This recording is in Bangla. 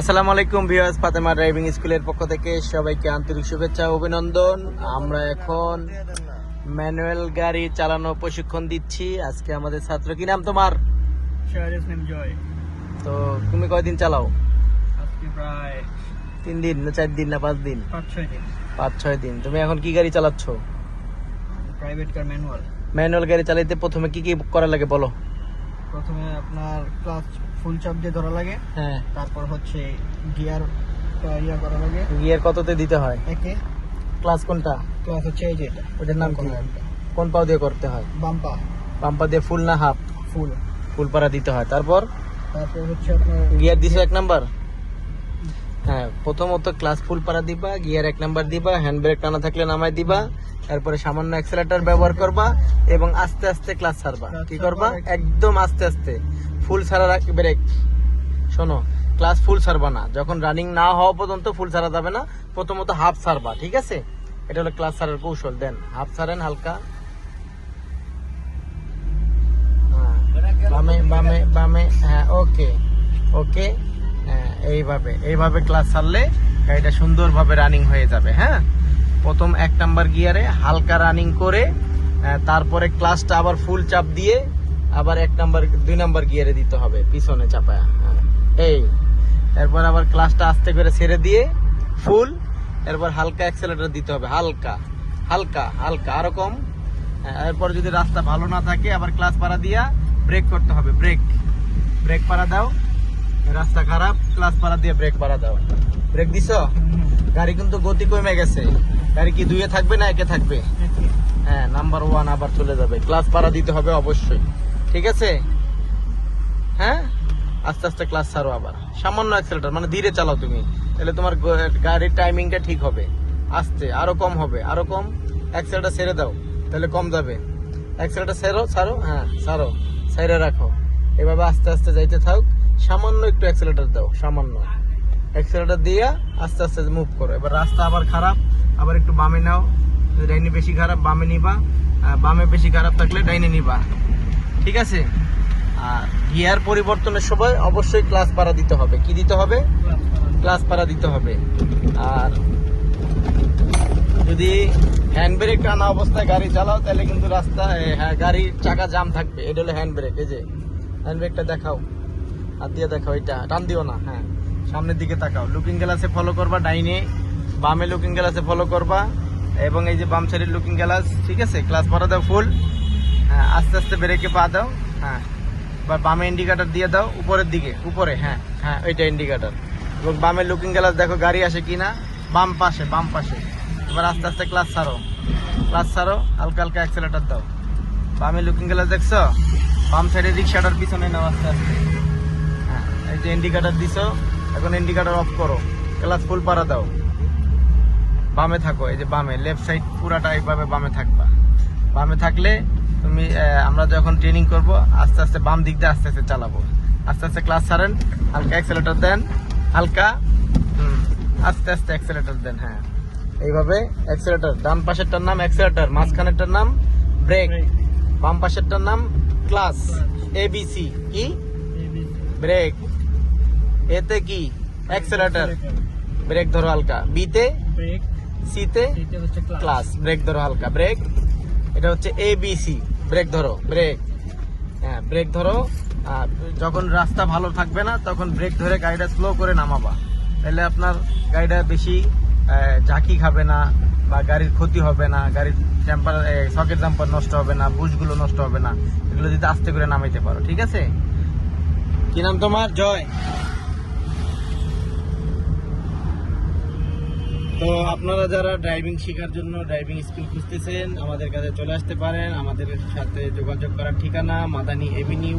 আসসালামু আলাইকুম ভিউয়ার্স ফাতেমা ড্রাইভিং স্কুলের পক্ষ থেকে সবাইকে আন্তরিক শুভেচ্ছা ও অভিনন্দন। আমরা এখন ম্যানুয়াল গাড়ি চালানো প্রশিক্ষণ দিচ্ছি। আজকে আমাদের ছাত্র কি নাম তোমার? তো তুমি কয়দিন চালাও? আজকে প্রায় তিন দিন না চার দিন না পাঁচ দিন? পাঁচ ছয় দিন। পাঁচ ছয় দিন। তুমি এখন কি গাড়ি চালাচ্ছ? প্রাইভেট কার ম্যানুয়াল ম্যানুয়াল গাড়ি চালাইতে প্রথমে কি কি করা লাগে বলো? প্রথমে আপনার ক্লাস ফুল চাপ দিয়ে ধরা লাগে। হ্যাঁ। তারপর হচ্ছে গিয়ার ইয়া করা লাগে। গিয়ার কততে দিতে হয়? একে। ক্লাস কোনটা? ক্লাস হচ্ছে এই যে এটা। ওটার নাম কি কোন পাও দিয়ে করতে হয়? বাম পা বাম পা দিয়ে ফুল না হাফ ফুল ফুল পাড়া দিতে হয়। তারপর? তারপর হচ্ছে আপনার গিয়ার দিছে এক নাম্বার হ্যাঁ প্রথমত ক্লাস ফুল পারা দিবা গিয়ার এক নাম্বার দিবা হ্যান্ড ব্রেক টানা থাকলে নামাই দিবা তারপরে সামান্য অ্যাক্সেলেটর ব্যবহার করবা এবং আস্তে আস্তে ক্লাস ছাড়বা। কি করবা? একদম। আস্তে আস্তে। ফুল ছাড়া ব্রেক শোনো ক্লাস ফুল ছাড়বা না। যখন রানিং না হওয়া পর্যন্ত ফুল ছাড়া যাবে না প্রথমত হাফ ছাড়বা ঠিক আছে? এটা হলো ক্লাস ছাড়ার কৌশল। দেন হাফ ছাড়েন হালকা। হ্যাঁ, বামে বামে বামে হ্যাঁ ওকে ওকে এইভাবে এইভাবে ক্লাস ছাড়লে গাড়িটা সুন্দরভাবে রানিং হয়ে যাবে হ্যাঁ? প্রথম এক নাম্বার গিয়ারে হালকা রানিং করে তারপরে ক্লাসটা আবার ফুল চাপ দিয়ে আবার এক নাম্বার দুই নাম্বার গিয়ারে দিতে হবে পিছনে চাপায়া হ্যাঁ, এই এরপর আবার ক্লাসটা আস্তে করে ছেড়ে দিয়ে ফুল এরপর হালকা অ্যাক্সেলেটর দিতে হবে হালকা হালকা হালকা আরও কম। এরপর যদি রাস্তা ভালো না থাকে আবার ক্লাস পাড়া দিয়া ব্রেক করতে হবে ব্রেক ব্রেক পাড়া দাও। রাস্তা খারাপ ক্লাস পাড়া দিয়ে ব্রেক পাড়া দাও। ব্রেক দিছো? গাড়ি কিন্তু গতি কমে গেছে। গাড়ি কি দুইয়ে থাকবে না একে থাকবে? হ্যাঁ নাম্বার ওয়ান আবার চলে যাবে। ক্লাস পাড়া দিতে হবে অবশ্যই। ঠিক আছে? হ্যাঁ? আস্তে আস্তে ক্লাস ছাড়ো আবার। সামান্য অ্যাক্সেলেটার মানে ধীরে চালাও তুমি। তাহলে তোমার গাড়ির টাইমিংটা ঠিক হবে। আস্তে আরও কম হবে। আরও কম? অ্যাক্সেলেটার ছেড়ে দাও। তাহলে কম যাবে। অ্যাক্সেলেটার ছেড়ো ছাড়ো? হ্যাঁ ছাড়ো। ছেড়ে রাখো। এভাবে আস্তে আস্তে যাইতে থাক। সামান্য একটু অ্যাক্সেলেটার দাও, সামান্য। অ্যাক্সেলেটার দিয়ে আস্তে আস্তে মুভ করো। এবার রাস্তা আবার খারাপ, আবার একটু বামে নাও। ডাইনে বেশি খারাপ, বামে নিবা। বামে বেশি খারাপ থাকলে ডাইনে নিবা। ঠিক আছে? আর গিয়ার পরিবর্তনের সময় অবশ্যই ক্লাস পাড়া দিতে হবে। কি দিতে হবে? ক্লাস পাড়া দিতে হবে। আর যদি হ্যান্ড ব্রেক টানা অবস্থায় গাড়ি চালাও, তাহলে কিন্তু রাস্তা হ্যাঁ গাড়ির চাকা জাম থাকবে। এটা হলো হ্যান্ড ব্রেক এই যে। হ্যান্ড ব্রেকটা দেখাও। হাত দিয়ে দেখাও এটা টান দিও না হ্যাঁ। সামনের দিকে তাকাও। লুকিং গ্লাসে ফলো করবা, ডাইনে। বামে লুকিং গ্লাসে ফলো করবা। এবং এই যে বাম সাইডের লুকিং গ্লাস ঠিক আছে? ক্লাস পরা দাও ফুল হ্যাঁ আস্তে আস্তে ব্রেকে পা দাও হ্যাঁ। বা বামে ইন্ডিকেটার দিয়ে দাও, উপরের দিকে, উপরে হ্যাঁ হ্যাঁ ওইটা ইন্ডিকেটার এবং বামে লুকিং গ্লাস দেখো গাড়ি আসে কিনা। বাম পাশে বাম পাশে। এবার আস্তে আস্তে ক্লাস ছাড়ো। ক্লাস ছাড়ো, হালকা হালকা অ্যাক্সেলেটার দাও। বামে লুকিং গ্লাস দেখছ? বাম সাইডে রিক্সাটার পিছনে নাও আস্তে আস্তে। এই যে ইন্ডিকেটর দিছো এখন ইন্ডিকেটর অফ করো। ক্লাস ফুল পাড়া দাও। বামে থাকো এই যে বামে লেফট সাইড পুরাটা এইভাবে বামে থাকবা। বামে থাকলে তুমি আমরা যখন ট্রেনিং করব আস্তে আস্তে বাম দিক দিয়ে আস্তে আস্তে চালাবো। আস্তে আস্তে ক্লাস ছাড়েন হালকা অ্যাক্সেলেটর দেন হালকা আস্তে আস্তে অ্যাক্সেলেটর দেন হ্যাঁ। এইভাবে অ্যাক্সেলেটর ডান পাশেরটার নাম অ্যাক্সেলেটর মাঝখানেরটার নাম ব্রেক বাম পাশেরটার নাম ক্লাস এবিসি কি? ব্রেক এতে কি? অ্যাক্সেলেটর ব্রেক ধরো হালকা। বিতে ব্রেক সিতে ক্লাস ব্রেক ধরো হালকা। ব্রেক এটা হচ্ছে এ বি সি ব্রেক ধরো। ব্রেক হ্যাঁ ব্রেক ধরো। যখন রাস্তা ভালো থাকবে না তখন ব্রেক ধরে গাড়িটা স্লো করে নামাবা। তাহলে আপনার গাড়িটা বেশি ঝাঁকি খাবে না বা গাড়ির ক্ষতি হবে না গাড়ির টেম্পার সকেট জাম্পার নষ্ট হবে না বুশগুলো নষ্ট হবে না। এগুলো যদি আস্তে করে নামাইতে পারো ঠিক আছে? কি নাম তোমার? জয়। তো আপনারা যারা ড্রাইভিং শেখার জন্য ড্রাইভিং স্কুল খুঁজতেছেন, আমাদের কাছে চলে আসতে পারেন। আমাদের সাথে যোগাযোগ করার ঠিকানা মাদানি এভিনিউ